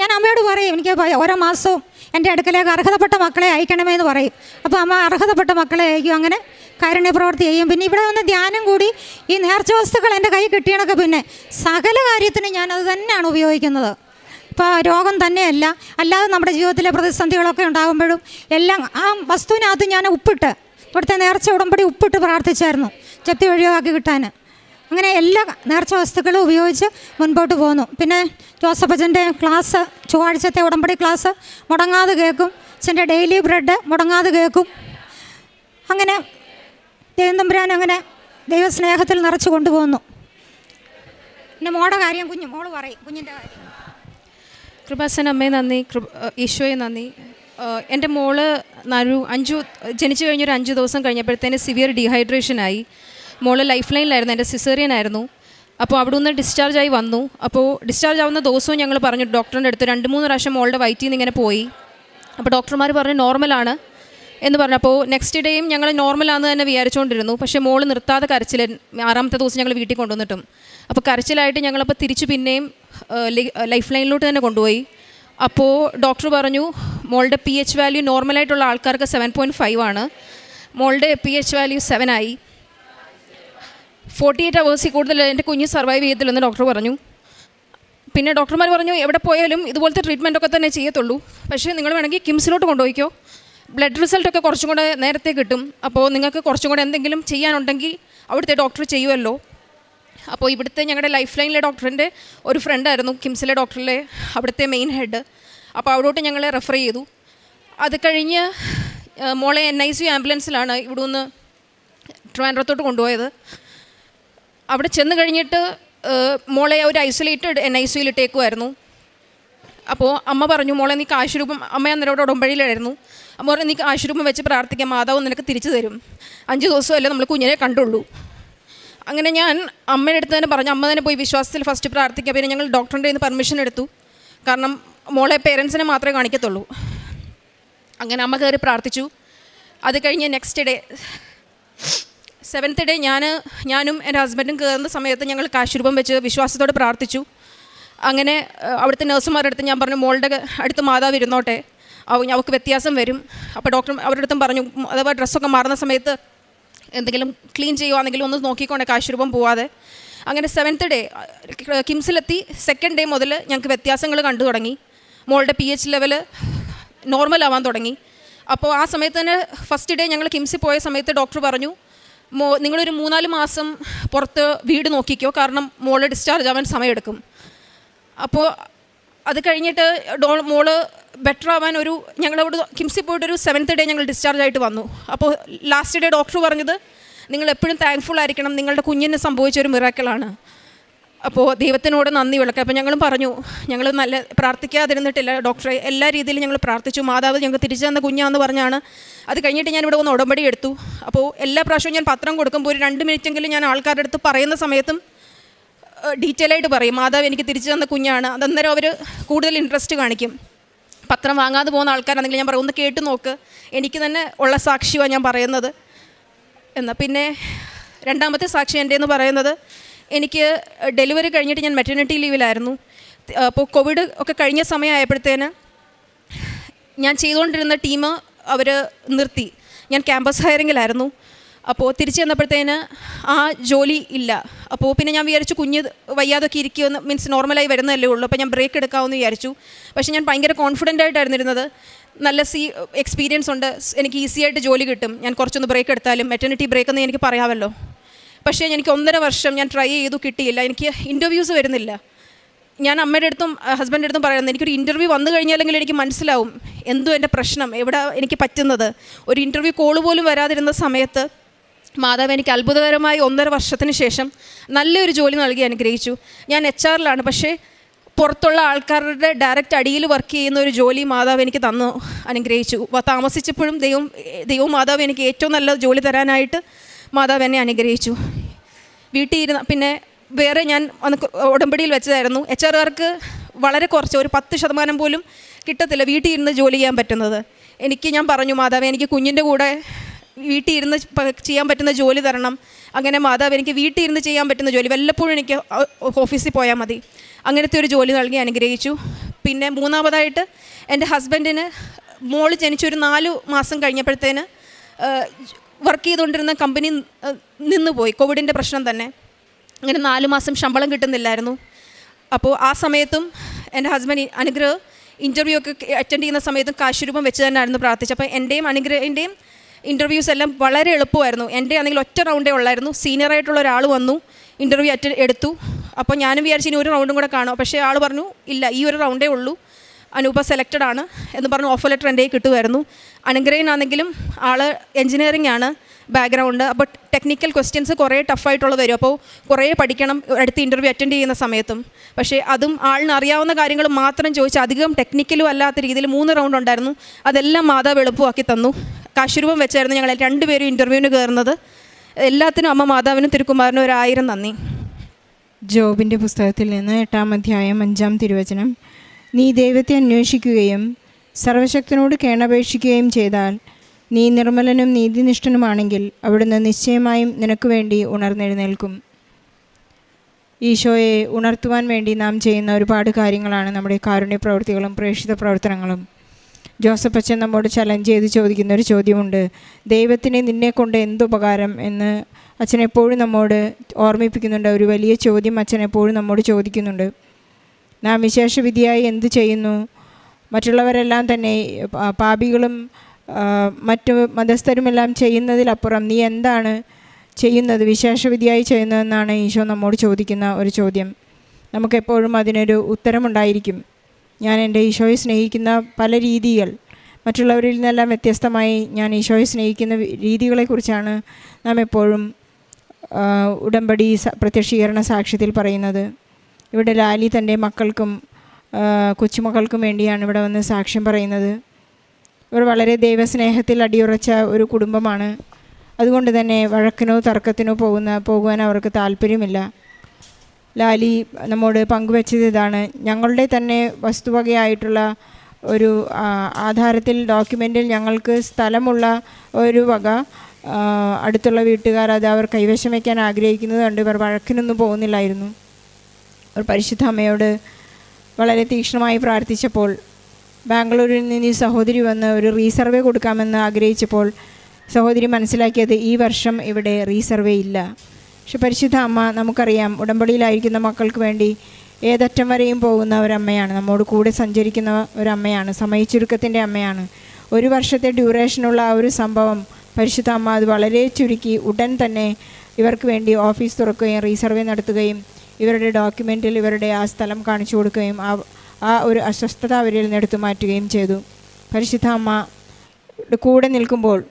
ഞാൻ അമ്മയോട് പറയും എനിക്ക് ഓരോ മാസവും എന്റെ അടുക്കലേക്ക് അർഹതപ്പെട്ട മക്കളെ അയക്കണമേ എന്ന് പറയും. അപ്പോൾ അമ്മ അർഹതപ്പെട്ട മക്കളെ അയക്കും. അങ്ങനെ കാരുണ്യ പ്രവർത്തി ചെയ്യും. പിന്നെ ഇവിടെ വന്ന് ധ്യാനം കൂടി ഈ നേർച്ച വസ്തുക്കൾ എന്റെ കൈ കിട്ടിയണൊക്കെ പിന്നെ സകല കാര്യത്തിന് ഞാനത് തന്നെയാണ് ഉപയോഗിക്കുന്നത്. ഇപ്പോൾ രോഗം തന്നെയല്ല. അല്ലാതെ നമ്മുടെ ജീവിതത്തിലെ പ്രതിസന്ധികളൊക്കെ ഉണ്ടാകുമ്പോഴും എല്ലാം ആ വസ്തുവിനകത്ത് ഞാൻ ഉപ്പിട്ട് ഇവിടുത്തെ നേർച്ച ഉടമ്പടി ഉപ്പിട്ട് പ്രാർത്ഥിച്ചായിരുന്നു ജപ്തി ഒഴിവാക്കി കിട്ടാൻ. അങ്ങനെ എല്ലാ നേർച്ച വസ്തുക്കളും ഉപയോഗിച്ച് മുൻപോട്ട് പോന്നു. പിന്നെ ജോസഫ് അച്ഛന്റെ ക്ലാസ് ചൊവ്വാഴ്ചത്തെ ഉടമ്പടി ക്ലാസ് മുടങ്ങാതെ കേൾക്കും. അച്ഛന്റെ ഡെയിലി ബ്രെഡ് മുടങ്ങാതെ കേൾക്കും. അങ്ങനെ ദൈവം അങ്ങനെ ദൈവസ്നേഹത്തിൽ നിറച്ച് കൊണ്ടുപോകുന്നു. പിന്നെ മോടെ കാര്യം കുഞ്ഞു മോൾ പറയും കുഞ്ഞിന്റെ കാര്യം. കൃപാസൻ അമ്മയെ നന്ദി ഈശോയെ നന്ദി. എന്റെ മോൾ നരു അഞ്ചു ജനിച്ചു കഴിഞ്ഞൊരു അഞ്ച് ദിവസം കഴിഞ്ഞപ്പോഴത്തേന് സിവിയർ ഡീഹൈഡ്രേഷൻ ആയി. മോൾ ലൈഫ് ലൈനിലായിരുന്നു എന്റെ സിസേറിയൻ ആയിരുന്നു. അപ്പോൾ അവിടെ നിന്ന് ഡിസ്ചാർജ് ആയി വന്നു. അപ്പോൾ ഡിസ്ചാർജ് ആവുന്ന ദിവസവും ഞങ്ങൾ പറഞ്ഞു ഡോക്ടറിന്റെ അടുത്ത് രണ്ട് മൂന്ന് പ്രാവശ്യം മോളുടെ വയറ്റിൽ നിന്ന് ഇങ്ങനെ പോയി. അപ്പോൾ ഡോക്ടർമാർ പറഞ്ഞു നോർമലാണ്. എന്ന് പറഞ്ഞപ്പോൾ നെക്സ്റ്റ് ഡേയും ഞങ്ങൾ നോർമലാണെന്ന് തന്നെ വിചാരിച്ചുകൊണ്ടിരുന്നു. പക്ഷേ മോൾ നിർത്താതെ കരച്ചിൽ ആറാമത്തെ ദിവസം ഞങ്ങൾ വീട്ടിൽ കൊണ്ടുവന്നിട്ടും. അപ്പോൾ കരച്ചിലായിട്ട് ഞങ്ങളപ്പോൾ തിരിച്ച് പിന്നെയും ലൈഫ് ലൈനിലോട്ട് തന്നെ കൊണ്ടുപോയി. അപ്പോൾ ഡോക്ടർ പറഞ്ഞു മോളുടെ പി എച്ച് വാല്യൂ നോർമലായിട്ടുള്ള ആൾക്കാർക്ക് സെവൻ പോയിന്റ് ഫൈവ് ആണ്. മോളുടെ പി എച്ച് വാല്യൂ സെവൻ ആയി. ഫോർട്ടി എയ്റ്റ് അവേഴ്സിൽ കൂടുതൽ എന്റെ കുഞ്ഞ് സർവൈവ് ചെയ്യത്തില്ലെന്ന് ഡോക്ടർ പറഞ്ഞു. പിന്നെ ഡോക്ടർമാർ പറഞ്ഞു എവിടെ പോയാലും ഇതുപോലത്തെ ട്രീറ്റ്മെന്റൊക്കെ തന്നെ ചെയ്യത്തുള്ളൂ. പക്ഷേ നിങ്ങൾ വേണമെങ്കിൽ കിംസിലോട്ട് കൊണ്ടുപോയിക്കോ. ബ്ലഡ് റിസൾട്ടൊക്കെ കുറച്ചും കൂടെ നേരത്തെ കിട്ടും. അപ്പോൾ നിങ്ങൾക്ക് കുറച്ചും കൂടെ എന്തെങ്കിലും ചെയ്യാനുണ്ടെങ്കിൽ അവിടുത്തെ ഡോക്ടർ ചെയ്യുമല്ലോ അപ്പോൾ ഇവിടുത്തെ ഞങ്ങളുടെ ലൈഫ് ലൈനിലെ ഡോക്ടറിന്റെ ഒരു ഫ്രണ്ടായിരുന്നു കിംസിലെ ഡോക്ടറിലെ അവിടുത്തെ മെയിൻ ഹെഡ് അപ്പോൾ അവിടോട്ട് ഞങ്ങളെ റെഫർ ചെയ്തു. അത് കഴിഞ്ഞ് മോളെ എൻ ഐ സി ആംബുലൻസിലാണ് ഇവിടെ നിന്ന് ട്രിവാൻഡ്രത്തോട്ട് കൊണ്ടുപോയത്. അവിടെ ചെന്ന് കഴിഞ്ഞിട്ട് മോളെ ഒരു ഐസൊലേറ്റഡ് എൻ ഐ സിയിൽ ഇട്ടേക്കുമായിരുന്നു അപ്പോൾ അമ്മ പറഞ്ഞു മോളെ നീ കാശുരൂപം അമ്മ അന്നേരോട് ഉടമ്പഴിയിലായിരുന്നു അമ്മ പറഞ്ഞു നീ കാശുരൂപം വെച്ച് പ്രാർത്ഥിക്കാം മാതാവ് നിനക്ക് തിരിച്ചു തരും. അഞ്ച് ദിവസമല്ലേ നമ്മൾ കുഞ്ഞിനെ കണ്ടുള്ളൂ. അങ്ങനെ ഞാൻ അമ്മയുടെ അടുത്ത് തന്നെ പറഞ്ഞു അമ്മ തന്നെ പോയി വിശ്വാസത്തിൽ ഫസ്റ്റ് പ്രാർത്ഥിക്കാം പിന്നെ ഞങ്ങൾ ഡോക്ടറിന്റെ നിന്ന് പെർമിഷൻ എടുത്തു. കാരണം മോളെ പേരൻസിനെ മാത്രമേ കാണിക്കത്തുള്ളൂ. അങ്ങനെ അമ്മ കയറി പ്രാർത്ഥിച്ചു. അത് കഴിഞ്ഞ് നെക്സ്റ്റ് ഡേ സെവൻത്ത് ഡേ ഞാൻ ഞാനും എന്റെ ഹസ്ബൻഡും കയറുന്ന സമയത്ത് ഞങ്ങൾ കാശുരൂപം വെച്ച് വിശ്വാസത്തോടെ പ്രാർത്ഥിച്ചു. അങ്ങനെ അവിടുത്തെ നഴ്സുമാരുടെ അടുത്ത് ഞാൻ പറഞ്ഞു മോളുടെ അടുത്ത് മാതാവ് ഇരുന്നോട്ടെ. അവ അവൾക്ക് വ്യത്യാസം വരും. അപ്പോൾ ഡോക്ടർ അവരുടെ അടുത്തും പറഞ്ഞു അഥവാ ഡ്രസ്സൊക്കെ മാറുന്ന സമയത്ത് എന്തെങ്കിലും ക്ലീൻ ചെയ്യുവാണെങ്കിലും ഒന്ന് നോക്കിക്കൊണ്ട് കാശുരൂപം പോവാതെ. അങ്ങനെ സെവൻത്ത് ഡേ കിംസിലെത്തി സെക്കൻഡ് ഡേ മുതൽ ഞങ്ങൾക്ക് വ്യത്യാസങ്ങൾ കണ്ടു തുടങ്ങി. മോളുടെ പി എച്ച് ലെവൽ നോർമൽ ആവാൻ തുടങ്ങി. അപ്പോൾ ആ സമയത്ത് തന്നെ ഫസ്റ്റ് ഡേ ഞങ്ങൾ കിംസിൽ പോയ സമയത്ത് ഡോക്ടർ പറഞ്ഞു മോ നിങ്ങളൊരു മൂന്നാൽ മാസം പുറത്ത് വീട് നോക്കിക്കോ കാരണം മോൾ ഡിസ്ചാർജ് ആവാൻ സമയമെടുക്കും. അപ്പോൾ അത് കഴിഞ്ഞിട്ട് ഡോ മോൾ ബെറ്റർ ആവാൻ ഒരു ഞങ്ങളവിടെ കിംസി പോയിട്ട് ഒരു സെവൻത്ത് ഡേ ഞങ്ങൾ ഡിസ്ചാർജ് ആയിട്ട് വന്നു. അപ്പോൾ ലാസ്റ്റ് ഡേ ഡോക്ടർ പറഞ്ഞത് നിങ്ങൾ എപ്പോഴും താങ്ക്ഫുൾ ആയിരിക്കണം. നിങ്ങളുടെ കുഞ്ഞിന് സംഭവിച്ച ഒരു മിറാക്കിളാണ് അപ്പോൾ ദൈവത്തിനോട് നന്ദി വിളക്കുക അപ്പോൾ ഞങ്ങളും പറഞ്ഞു ഞങ്ങൾ നല്ല പ്രാർത്ഥിക്കാതിരുന്നിട്ടില്ല ഡോക്ടറെ എല്ലാ രീതിയിലും ഞങ്ങൾ പ്രാർത്ഥിച്ചു. മാതാവ് ഞങ്ങൾക്ക് തിരിച്ചു തന്ന കുഞ്ഞാന്ന് പറഞ്ഞാണ്. അത് കഴിഞ്ഞിട്ട് ഞാൻ ഇവിടെ ഒന്ന് ഉടമ്പടി എടുത്തു. അപ്പോൾ എല്ലാ പ്രാവശ്യവും ഞാൻ പത്രം കൊടുക്കുമ്പോൾ ഒരു രണ്ട് മിനിറ്റെങ്കിലും ഞാൻ ആൾക്കാരുടെ അടുത്ത് പറയുന്ന സമയത്തും ഡീറ്റെയിൽ ആയിട്ട് പറയും. മാതാവ് എനിക്ക് തിരിച്ചു തന്ന കുഞ്ഞാണ്. അതന്നേരം അവർ കൂടുതൽ ഇൻട്രസ്റ്റ് കാണിക്കും. പത്രം വാങ്ങാതെ പോകുന്ന ആൾക്കാരാണെങ്കിൽ ഞാൻ പറയും ഒന്ന് കേട്ട് നോക്ക്. എനിക്ക് തന്നെ ഉള്ള സാക്ഷിയാണ് ഞാൻ പറയുന്നത്. എന്നാൽ പിന്നെ രണ്ടാമത്തെ സാക്ഷി എന്റെ എന്ന് പറയുന്നത് എനിക്ക് ഡെലിവറി കഴിഞ്ഞിട്ട് ഞാൻ മെറ്റേണിറ്റി ലീവിലായിരുന്നു അപ്പോൾ കോവിഡ് ഒക്കെ കഴിഞ്ഞ സമയമായപ്പോഴത്തേന് ഞാൻ ചെയ്തുകൊണ്ടിരുന്ന ടീം അവർ നിർത്തി. ഞാൻ ക്യാമ്പസ് ഹയറിങ്ങിലായിരുന്നു അപ്പോൾ തിരിച്ചു ചെന്നപ്പോഴത്തേന് ആ ജോലി ഇല്ല. അപ്പോൾ പിന്നെ ഞാൻ വിചാരിച്ചു കുഞ്ഞ് വയ്യാതൊക്കെ ഇരിക്കുമെന്ന് മീൻസ് നോർമലായി വരുന്നതല്ലേ ഉള്ളൂ. അപ്പോൾ ഞാൻ ബ്രേക്ക് എടുക്കാമെന്ന് വിചാരിച്ചു. പക്ഷേ ഞാൻ ഭയങ്കര കോൺഫിഡന്റ് ആയിട്ടായിരുന്നു ഇരുന്നത് നല്ല സി എക്സ്പീരിയൻസ് ഉണ്ട്. എനിക്ക് ഈസി ആയിട്ട് ജോലി കിട്ടും. ഞാൻ കുറച്ചൊന്ന് ബ്രേക്ക് എടുത്താലും മെറ്റർണിറ്റി ബ്രേക്ക് എന്ന് എനിക്ക് പറയാമല്ലോ. പക്ഷേ എനിക്ക് ഒന്നര വർഷം ഞാൻ ട്രൈ ചെയ്തു കിട്ടിയില്ല. എനിക്ക് ഇന്റർവ്യൂസ് വരുന്നില്ല. ഞാൻ അമ്മയുടെ അടുത്തും ഹസ്ബൻഡിന്റെ അടുത്തും പറയുന്നത് എനിക്കൊരു ഇന്റർവ്യൂ വന്നു കഴിഞ്ഞാലെങ്കിൽ എനിക്ക് മനസ്സിലാവും. എന്തോ എന്റെ പ്രശ്നം. എവിടെ എനിക്ക് പറ്റുന്നത്? ഒരു ഇന്റർവ്യൂ കോൾ പോലും വരാതിരുന്ന സമയത്ത് മാതാവ് എനിക്ക് അത്ഭുതകരമായി ഒന്നര വർഷത്തിന് ശേഷം നല്ലൊരു ജോലി നൽകി അനുഗ്രഹിച്ചു. ഞാൻ എച്ച് ആറിലാണ് പക്ഷേ പുറത്തുള്ള ആൾക്കാരുടെ ഡയറക്റ്റ് അടിയിൽ വർക്ക് ചെയ്യുന്ന ഒരു ജോലി മാതാവ് എനിക്ക് തന്നു അനുഗ്രഹിച്ചു. താമസിച്ചപ്പോഴും ദൈവം ദൈവവും മാതാവ് എനിക്ക് ഏറ്റവും നല്ല ജോലി തരാനായിട്ട് മാതാവ് എന്നെ അനുഗ്രഹിച്ചു. വീട്ടിൽ ഇരുന്ന പിന്നെ വേറെ ഞാൻ അന്ന് ഉടമ്പടിയിൽ വെച്ചതായിരുന്നു. എച്ച് ആർക്ക് വളരെ കുറച്ച് ഒരു പത്ത് ശതമാനം പോലും കിട്ടത്തില്ല വീട്ടിൽ ഇരുന്ന് ജോലി ചെയ്യാൻ പറ്റുന്നത്. എനിക്ക് ഞാൻ പറഞ്ഞു മാതാവ് എനിക്ക് കുഞ്ഞിന്റെ കൂടെ വീട്ടിൽ ഇരുന്ന് ചെയ്യാൻ പറ്റുന്ന ജോലി തരണം. അങ്ങനെ മാതാവ് എനിക്ക് വീട്ടിൽ ഇരുന്ന് ചെയ്യാൻ പറ്റുന്ന ജോലി. വല്ലപ്പോഴും എനിക്ക് ഓഫീസിൽ പോയാൽ മതി. അങ്ങനത്തെ ഒരു ജോലി നൽകി അനുഗ്രഹിച്ചു. പിന്നെ മൂന്നാമതായിട്ട് എന്റെ ഹസ്ബൻഡിന് മോൾ ജനിച്ചൊരു നാല് മാസം കഴിഞ്ഞപ്പോഴത്തേന് വർക്ക് ചെയ്തുകൊണ്ടിരുന്ന കമ്പനി നിന്നുപോയി. കോവിഡിന്റെ പ്രശ്നം തന്നെ. അങ്ങനെ നാല് മാസം ശമ്പളം കിട്ടുന്നില്ലായിരുന്നു. അപ്പോൾ ആ സമയത്തും എന്റെ ഹസ്ബൻഡ് അനുഗ്രഹം ഇന്റർവ്യൂ ഒക്കെ അറ്റൻഡ് ചെയ്യുന്ന സമയത്തും കാശുരൂപം വെച്ച് തന്നെയായിരുന്നു പ്രാർത്ഥിച്ചത്. അപ്പോൾ എന്റെയും അനുഗ്രഹിന്റെയും ഇന്റർവ്യൂസ് എല്ലാം വളരെ എളുപ്പമായിരുന്നു. എന്റെ ആണെങ്കിൽ ഒറ്റ റൗണ്ടേ ഉള്ളായിരുന്നു. സീനിയർ ആയിട്ടുള്ള ഒരാൾ വന്നു ഇന്റർവ്യൂ അറ്റ എടുത്തു. അപ്പോൾ ഞാനും വിചാരിച്ചു ഇനി ഒരു റൗണ്ടും കൂടെ കാണും. പക്ഷേ ആൾ പറഞ്ഞു ഇല്ല ഈ ഒരു റൗണ്ടേ ഉള്ളൂ. അനൂപ സെലക്റ്റഡ് ആണ്. എന്ന് പറഞ്ഞു ഓഫർ ലെറ്റർ എന്റെ കിട്ടുമായിരുന്നു. അനുഗ്രഹനാണെങ്കിലും ആൾ എൻജിനീയറിംഗ് ആണ് ബാക്ക്ഗ്രൗണ്ട് അപ്പോൾ ടെക്നിക്കൽ ക്വസ്റ്റ്യൻസ് കുറേ ടഫായിട്ടുള്ള വരും. അപ്പോൾ കുറേ പഠിക്കണം അടുത്ത ഇന്റർവ്യൂ അറ്റൻഡ് ചെയ്യുന്ന സമയത്തും. പക്ഷേ അതും ആളിന് അറിയാവുന്ന കാര്യങ്ങൾ മാത്രം ചോദിച്ച് അധികം ടെക്നിക്കലും അല്ലാത്ത രീതിയിൽ മൂന്ന് റൗണ്ട് ഉണ്ടായിരുന്നു. അതെല്ലാം മാതാവ് എളുപ്പമാക്കി തന്നു. കാശുരൂപം വെച്ചായിരുന്നു ഞങ്ങൾ രണ്ടുപേരും ഇന്റർവ്യൂവിന് കയറുന്നത് എല്ലാത്തിനും അമ്മ മാതാവിനും തിരുക്കുമാറിനും ഒരായിരം നന്ദി. ജോബിന്റെ പുസ്തകത്തിൽ നിന്ന് എട്ടാം അധ്യായം അഞ്ചാം തിരുവചനം. നീ ദൈവത്തെ അന്വേഷിക്കുകയും സർവശക്തനോട് കേണപേക്ഷിക്കുകയും ചെയ്താൽ നീ നിർമ്മലനും നീതിനിഷ്ഠനുമാണെങ്കിൽ അവിടുന്ന് നിശ്ചയമായും നിനക്ക് വേണ്ടി ഉണർന്നെഴുന്നേൽക്കും. ഈശോയെ ഉണർത്തുവാൻ വേണ്ടി നാം ചെയ്യുന്ന ഒരുപാട് കാര്യങ്ങളാണ് നമ്മുടെ കാരുണ്യ പ്രവൃത്തികളും പ്രേക്ഷിത പ്രവർത്തനങ്ങളും. ജോസഫ് അച്ഛൻ നമ്മോട് ചലഞ്ച് ചെയ്ത് ചോദിക്കുന്ന ഒരു ചോദ്യമുണ്ട്. ദൈവത്തിന് നിന്നെ കൊണ്ട് എന്തുപകാരം എന്ന് അച്ഛൻ എപ്പോഴും നമ്മോട് ഓർമ്മിപ്പിക്കുന്നുണ്ട്. ഒരു വലിയ ചോദ്യം അച്ഛൻ എപ്പോഴും നമ്മോട് ചോദിക്കുന്നുണ്ട്. നാം വിശേഷവിധിയായി എന്ത് ചെയ്യുന്നു? മറ്റുള്ളവരെല്ലാം തന്നെ പാപികളും മറ്റു മതസ്ഥരുമെല്ലാം ചെയ്യുന്നതിലപ്പുറം നീ എന്താണ് ചെയ്യുന്നത്? വിശേഷവിധിയായി ചെയ്യുന്നതെന്നാണ് ഈശോ നമ്മോട് ചോദിക്കുന്ന ഒരു ചോദ്യം. നമുക്കെപ്പോഴും അതിനൊരു ഉത്തരമുണ്ടായിരിക്കും. ഞാൻ എന്റെ ഈശോയെ സ്നേഹിക്കുന്ന പല രീതികൾ മറ്റുള്ളവരിൽ നിന്നെല്ലാം വ്യത്യസ്തമായി ഞാൻ ഈശോയെ സ്നേഹിക്കുന്ന രീതികളെക്കുറിച്ചാണ് നാം എപ്പോഴും ഉടമ്പടി പ്രത്യക്ഷീകരണ സാക്ഷ്യത്തിൽ പറയുന്നത്. ഇവിടെ ലാലി തന്റെ മക്കൾക്കും കൊച്ചുമക്കൾക്കും വേണ്ടിയാണ് ഇവിടെ വന്ന് സാക്ഷ്യം പറയുന്നത്. ഇവർ വളരെ ദൈവസ്നേഹത്തിൽ അടിയുറച്ച ഒരു കുടുംബമാണ്. അതുകൊണ്ട് തന്നെ വഴക്കിനോ തർക്കത്തിനോ പോകുന്ന പോകുവാൻ അവർക്ക് താല്പര്യമില്ല. ലാലി നമ്മോട് പങ്കുവച്ചത് ഇതാണ്. ഞങ്ങളുടെ തന്നെ വസ്തുവകയായിട്ടുള്ള ഒരു ആധാരത്തിൽ ഡോക്യുമെന്റിൽ ഞങ്ങൾക്ക് സ്ഥലമുള്ള ഒരു വക അടുത്തുള്ള വീട്ടുകാർ അത് അവർ കൈവശം വയ്ക്കാൻ ആഗ്രഹിക്കുന്നത് കണ്ട് ഇവർ വഴക്കിനൊന്നും പോകുന്നില്ലായിരുന്നു. ഒരു പരിശുദ്ധ അമ്മയോട് വളരെ തീക്ഷ്ണമായി പ്രാർത്ഥിച്ചപ്പോൾ ബാംഗ്ലൂരിൽ നിന്ന് ഈ സഹോദരി വന്ന് ഒരു റീസർവേ കൊടുക്കാമെന്ന് ആഗ്രഹിച്ചപ്പോൾ സഹോദരി മനസ്സിലാക്കിയത് ഈ വർഷം ഇവിടെ റീസർവേ ഇല്ല. പക്ഷെ പരിശുദ്ധ അമ്മ നമുക്കറിയാം ഉടമ്പടിയിലായിരിക്കുന്ന മക്കൾക്ക് വേണ്ടി ഏതറ്റം വരെയും പോകുന്ന ഒരമ്മയാണ്. നമ്മോട് കൂടെ സഞ്ചരിക്കുന്ന ഒരമ്മയാണ്. സമയച്ചുരുക്കത്തിന്റെ അമ്മയാണ്. ഒരു വർഷത്തെ ഡ്യൂറേഷനുള്ള ആ ഒരു സംഭവം പരിശുദ്ധ അമ്മ അത് വളരെ ചുരുക്കി ഉടൻ തന്നെ ഇവർക്ക് വേണ്ടി ഓഫീസ് തുറക്കുകയും റീസർവേ നടത്തുകയും ഇവരുടെ ഡോക്യുമെന്റിൽ ഇവരുടെ ആ സ്ഥലം കാണിച്ചു കൊടുക്കുകയും ആ ആ ഒരു അസ്വസ്ഥത അവരിൽ നിന്ന് എടുത്തു മാറ്റുകയും ചെയ്തു. പരിശുദ്ധ അമ്മ കൂടെ നിൽക്കുമ്പോൾ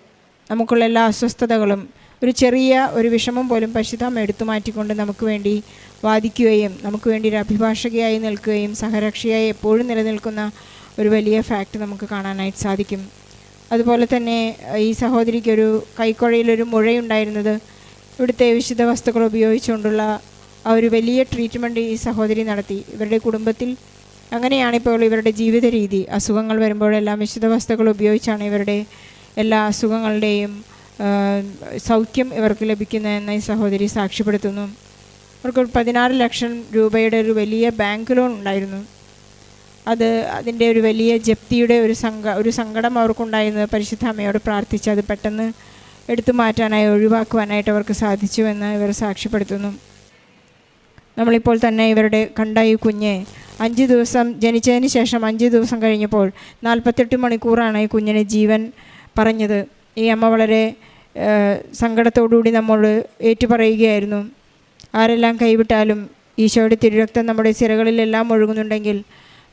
നമുക്കുള്ള എല്ലാ അസ്വസ്ഥതകളും ഒരു ചെറിയ ഒരു വിഷമം പോലും പരിശുദ്ധ എടുത്തു മാറ്റിക്കൊണ്ട് നമുക്ക് വേണ്ടി വാദിക്കുകയും നമുക്ക് വേണ്ടി ഒരു അഭിഭാഷകയായി നിൽക്കുകയും സഹരക്ഷയായി എപ്പോഴും നിലനിൽക്കുന്ന ഒരു വലിയ ഫാക്റ്റ് നമുക്ക് കാണാനായിട്ട് സാധിക്കും. അതുപോലെ തന്നെ ഈ സഹോദരിക്കൊരു കൈക്കുഴയിലൊരു മുഴയുണ്ടായിരുന്നത് ഇവിടുത്തെ വിശുദ്ധ വസ്തുക്കൾ ഉപയോഗിച്ചുകൊണ്ടുള്ള ആ ഒരു വലിയ ട്രീറ്റ്മെന്റ് ഈ സഹോദരി നടത്തി. ഇവരുടെ കുടുംബത്തിൽ അങ്ങനെയാണിപ്പോൾ ഇവരുടെ ജീവിത രീതി അസുഖങ്ങൾ വരുമ്പോഴെല്ലാം വിശുദ്ധ വസ്തുക്കൾ ഉപയോഗിച്ചാണ് ഇവരുടെ എല്ലാ അസുഖങ്ങളുടെയും സൗഖ്യം ഇവർക്ക് ലഭിക്കുന്നതെന്ന് ഈ സഹോദരി സാക്ഷ്യപ്പെടുത്തുന്നു. അവർക്ക് പതിനാറ് ലക്ഷം രൂപയുടെ ഒരു വലിയ ബാങ്ക് ലോൺ ഉണ്ടായിരുന്നു. അത് അതിന്റെ ഒരു വലിയ ജപ്തിയുടെ ഒരു സങ്ക ഒരു സങ്കടം അവർക്കുണ്ടായിരുന്നത് പരിശുദ്ധ അമ്മയോട് പ്രാർത്ഥിച്ച് അത് പെട്ടെന്ന് എടുത്തു മാറ്റാനായി ഒഴിവാക്കുവാനായിട്ട് അവർക്ക് സാധിച്ചു എന്ന് ഇവർ സാക്ഷ്യപ്പെടുത്തുന്നു. നമ്മളിപ്പോൾ തന്നെ ഇവരുടെ കണ്ട ഈ കുഞ്ഞ് അഞ്ച് ദിവസം ജനിച്ചതിന് ശേഷം അഞ്ച് ദിവസം കഴിഞ്ഞപ്പോൾ നാൽപ്പത്തെട്ട് മണിക്കൂറാണ് ഈ കുഞ്ഞിന് ജീവൻ പറഞ്ഞത്. ഈ അമ്മ വളരെ സങ്കടത്തോടുകൂടി നമ്മോട് ഏറ്റുപറയുകയായിരുന്നു. ആരെല്ലാം കൈവിട്ടാലും ഈശോയുടെ തിരുരക്തം നമ്മുടെ സിരകളിലെല്ലാം ഒഴുകുന്നുണ്ടെങ്കിൽ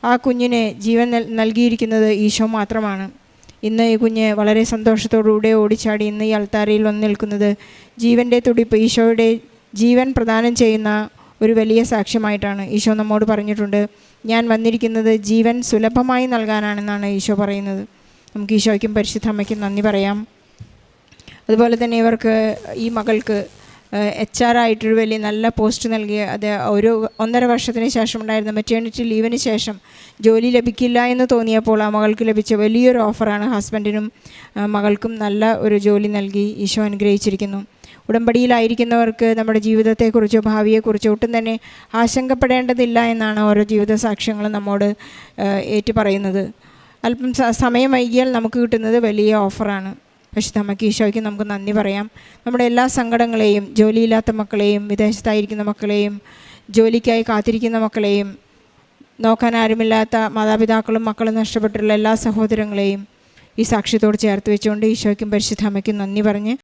ആ കുഞ്ഞിനെ ജീവൻ നൽകിയിരിക്കുന്നത് ഈശോ മാത്രമാണ്. ഇന്ന് ഈ കുഞ്ഞ് വളരെ സന്തോഷത്തോടുകൂടെ ഓടിച്ചാടി ഇന്ന് ഈ അൾത്താരയിൽ വന്ന് നിൽക്കുന്നത് ജീവന്റെ തുടിപ്പ് ഈശോയുടെ ജീവൻ പ്രദാനം ചെയ്യുന്ന ഒരു വലിയ സാക്ഷ്യമായിട്ടാണ് ഈശോ നമ്മോട് പറഞ്ഞിട്ടുണ്ട്. ഞാൻ വന്നിരിക്കുന്നത് ജീവൻ സുലഭമായി നൽകാനാണെന്നാണ് ഈശോ പറയുന്നത്. നമുക്ക് ഈശോയ്ക്കും പരിശുദ്ധ അമ്മയ്ക്കും നന്ദി പറയാം. അതുപോലെ തന്നെ ഇവർക്ക് ഈ മകൾക്ക് എച്ച് ആർ ആയിട്ടൊരു വലിയ നല്ല പോസ്റ്റ് നൽകി. അത് ഒരു ഒന്നര വർഷത്തിന് ശേഷം ഉണ്ടായിരുന്ന മെറ്റേണിറ്റി ലീവിന് ശേഷം ജോലി ലഭിക്കില്ല എന്ന് തോന്നിയപ്പോൾ ആ മകൾക്ക് ലഭിച്ച വലിയൊരു ഓഫറാണ് ഹസ്ബൻഡിനും മകൾക്കും നല്ല ഒരു ജോലി നൽകി ഈശോ അനുഗ്രഹിച്ചിരിക്കുന്നു. ഉടമ്പടിയിലായിരിക്കുന്നവർക്ക് നമ്മുടെ ജീവിതത്തെക്കുറിച്ചോ ഭാവിയെക്കുറിച്ചോ ഒട്ടും തന്നെ ആശങ്കപ്പെടേണ്ടതില്ല എന്നാണ് ഓരോ ജീവിത സാക്ഷ്യങ്ങളും നമ്മോട് ഏറ്റുപറയുന്നത്. ഏറ്റു പറയുന്നത് അല്പം സമയം വൈകിയാൽ നമുക്ക് കിട്ടുന്നത് വലിയ ഓഫറാണ്. പക്ഷെ നമുക്ക് ഈശോയ്ക്ക് നമുക്ക് നന്ദി പറയാം. നമ്മുടെ എല്ലാ സങ്കടങ്ങളെയും ജോലിയില്ലാത്ത മക്കളെയും വിദേശത്തായിരിക്കുന്ന മക്കളെയും ജോലിക്കായി കാത്തിരിക്കുന്ന മക്കളെയും നോക്കാൻ ആരുമില്ലാത്ത മാതാപിതാക്കളും മക്കളും നഷ്ടപ്പെട്ടിട്ടുള്ള എല്ലാ സഹോദരങ്ങളെയും ഈ സാക്ഷ്യത്തോട് ചേർത്ത് വെച്ചുകൊണ്ട് ഈശോയ്ക്കും പരിശുദ്ധ അമ്മയ്ക്കും നന്ദി പറഞ്ഞ്